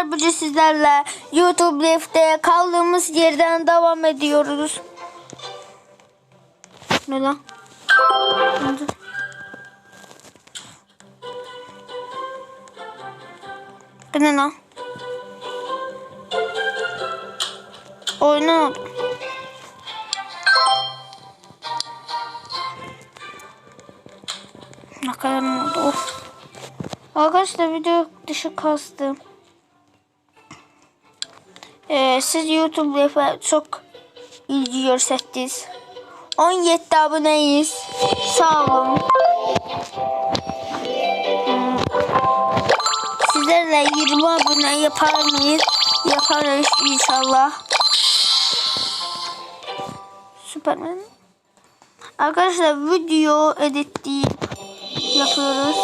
arkadaşlar bugün sizlerle YouTube Live'de kaldığımız yerden devam ediyoruz. Ne lan? Bu ne lan? Oyna. Ne kadar oldu? Of. Arkadaşlar video dışı kastım. Ee, siz YouTube Live'e çok ilgi gösterdiniz. 17 aboneyiz. Sağ olun. Sizlerle 20 abone yapar mıyız? Yaparız inşallah. Süpermen. Arkadaşlar video editleyip yapıyoruz.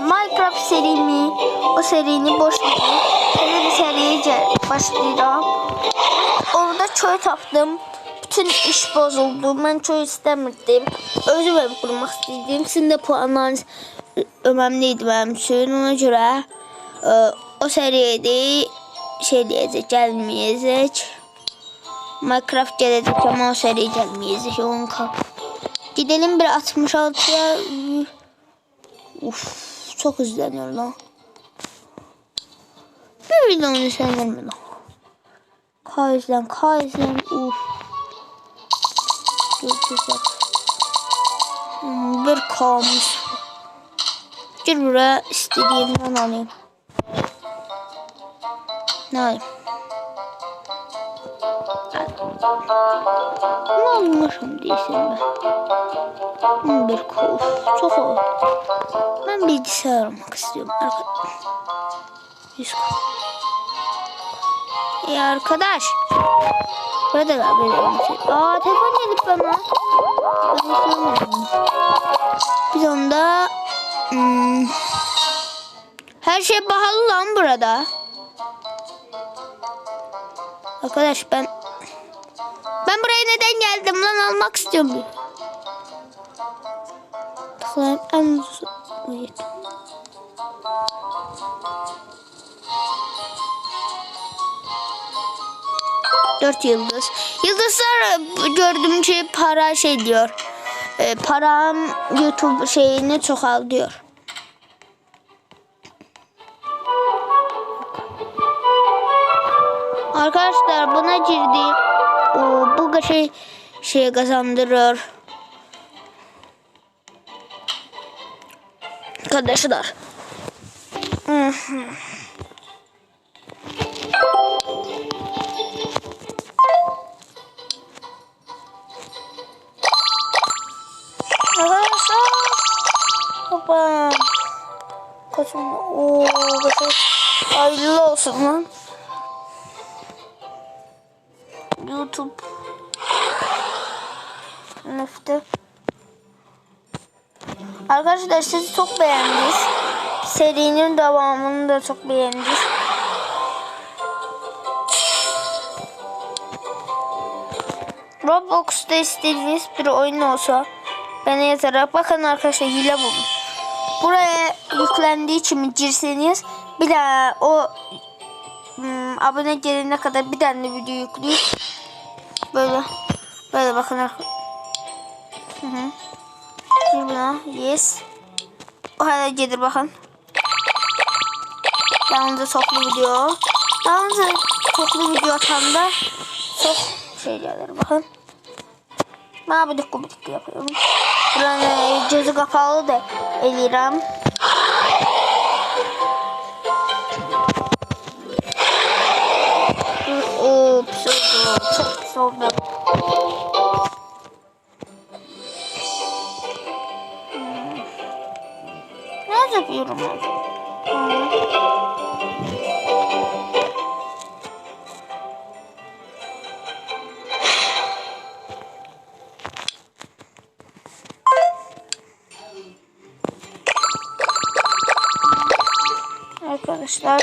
Minecraft serimi, o serinin boş. Bir seriye başlayacağım. Orada çöl tapdım. Bütün iş bozuldu. Ben çöl istemirdim. Özüm ev kurmak istedim. Sizin de puanlarınız ö- önemliydi benim için. Ona göre e, o seriyede şey diyecek, gelmeyecek. Minecraft gelecek ama o seri gelmeyecek. Onun. Gidelim bir 66'ya. Uf, çok izleniyor lan. Bir milyon izlenir mi lan? K izlen, K izlen. Uf. Göreceğiz. Hmm, Bir K'mış. Gel buraya istediğimden alayım. Ne alayım? Ne almışım değilsin ben. Hmm, Bir K. Uf, çok oldu. Ben bilgisayar almak istiyorum. Arka... 100 Ya arkadaş. Burada da böyle bir şey. Aa telefon gelip bana. Biz onda hmm, her şey pahalı lan burada. Arkadaş ben ben buraya neden geldim lan almak istiyorum. Tıklayayım en ucuz. Dört yıldız. Yıldızlar e, gördüğüm şey para şey diyor. E, param YouTube şeyini çok al diyor. Arkadaşlar buna girdi. O, bu şey şey kazandırıyor. Arkadaşlar. Arkadaşlar. Hoppa. Kaçın. Oo. Hayırlı olsun lan. YouTube. Nefte. Arkadaşlar siz çok beğendiniz. Serinin devamını da çok beğendiniz. Roblox'ta istediğiniz bir oyun olsa bana yazarak bakın arkadaşlar hile buldum. Buraya yüklendiği için girseniz bir daha o hmm, abone gelene kadar bir tane video yükleyip böyle böyle bakın. Hı hı. Bir buna yes. O hala gelir bakın. Yalnızca çoklu video. Yalnızca çoklu video atanda çok şey gelir bakın. Ben bir dakika bir yapıyorum. Buranın gözü kapalı da pis oldu. Çok pis oldu. Hmm. Ne yapıyorum? Hmm. Arkadaşlar.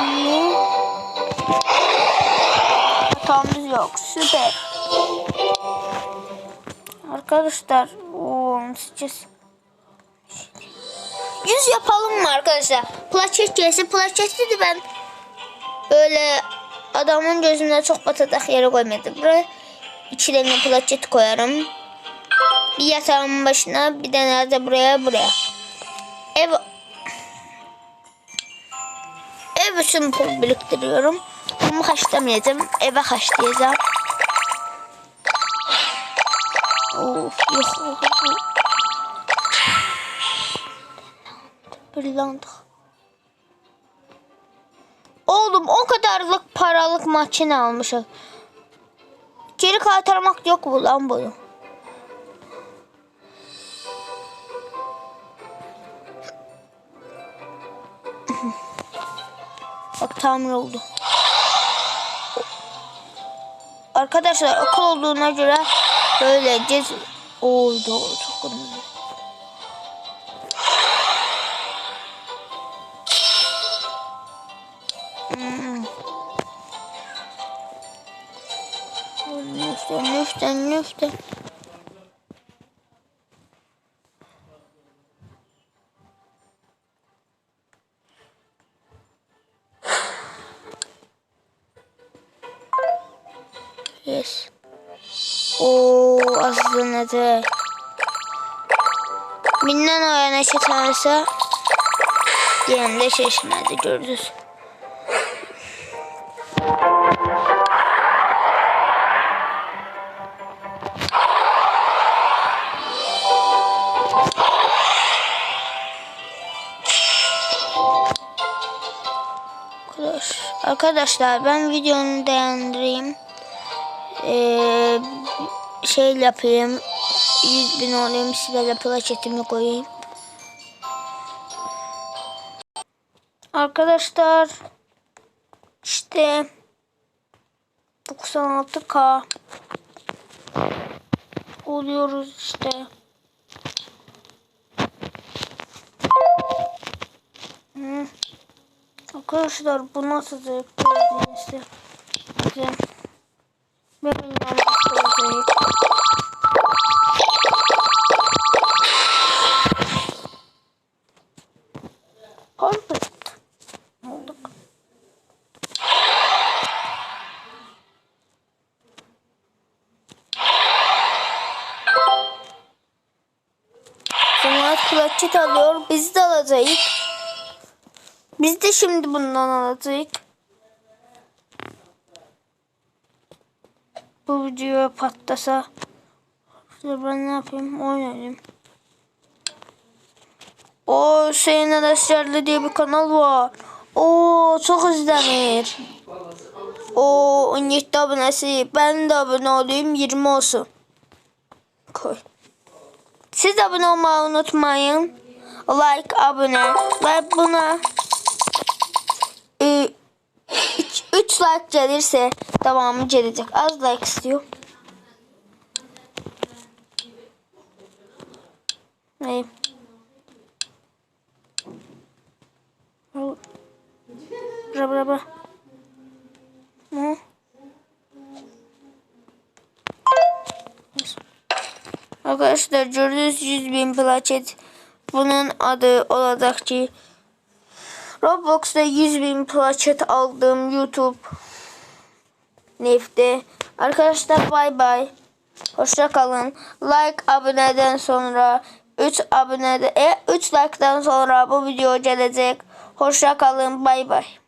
İyi. çok süper. Arkadaşlar o 8 100 yapalım mı arkadaşlar? Plaket gelse plaketi de ben böyle adamın gözüne çok batacak yere koymadım. Buraya tane plaket koyarım. Bir yatağın başına bir de buraya buraya. Ev ev için pul biriktiriyorum. Bunu haşlamayacağım. Eve haşlayacağım. Of yok. Brillant. O kadarlık paralık makine almışım. Geri kaytarmak yok mu lan bunu? Bak tamir oldu. Arkadaşlar akıl olduğuna göre böyle. Oy doğru çok önemli. Nüften nüften. Yes. Oo aslında da. Binden ayağına çatarsa diğerinde şaşırmadı gördünüz. Arkadaşlar ben videonu beğendireyim. Ee, şey yapayım. 100 bin olayım size de plaketimi koyayım. Arkadaşlar işte 96k oluyoruz işte. Hı. Arkadaşlar bu nasıl zevkli neyse. Güzel. Ben nasıl zevk. Olduk. Sonra plaket alıyor. Biz de alacağız. Biz de şimdi bundan alacağız. Bu video patlasa. Ben ne yapayım? Oynayayım. O Hüseyin Arkadaşlarlı diye bir kanal var. O çok izlenir. O 17 abonesi. Ben de abone olayım 20 olsun. Koy. Siz abone olmayı unutmayın. Like, abone. Ve buna 3 like gelirse devamı gelecek. Az like istiyor. Ne? Bra bra bra. Ne? Arkadaşlar gördüğünüz 100 bin plaket. Bunun adı olacak ki Roblox'ta 100 bin plaket aldım YouTube Nefte. Arkadaşlar bay bay. Hoşça kalın. Like aboneden sonra 3 abonede e 3 like'dan sonra bu video gelecek. Hoşça kalın. Bay bay.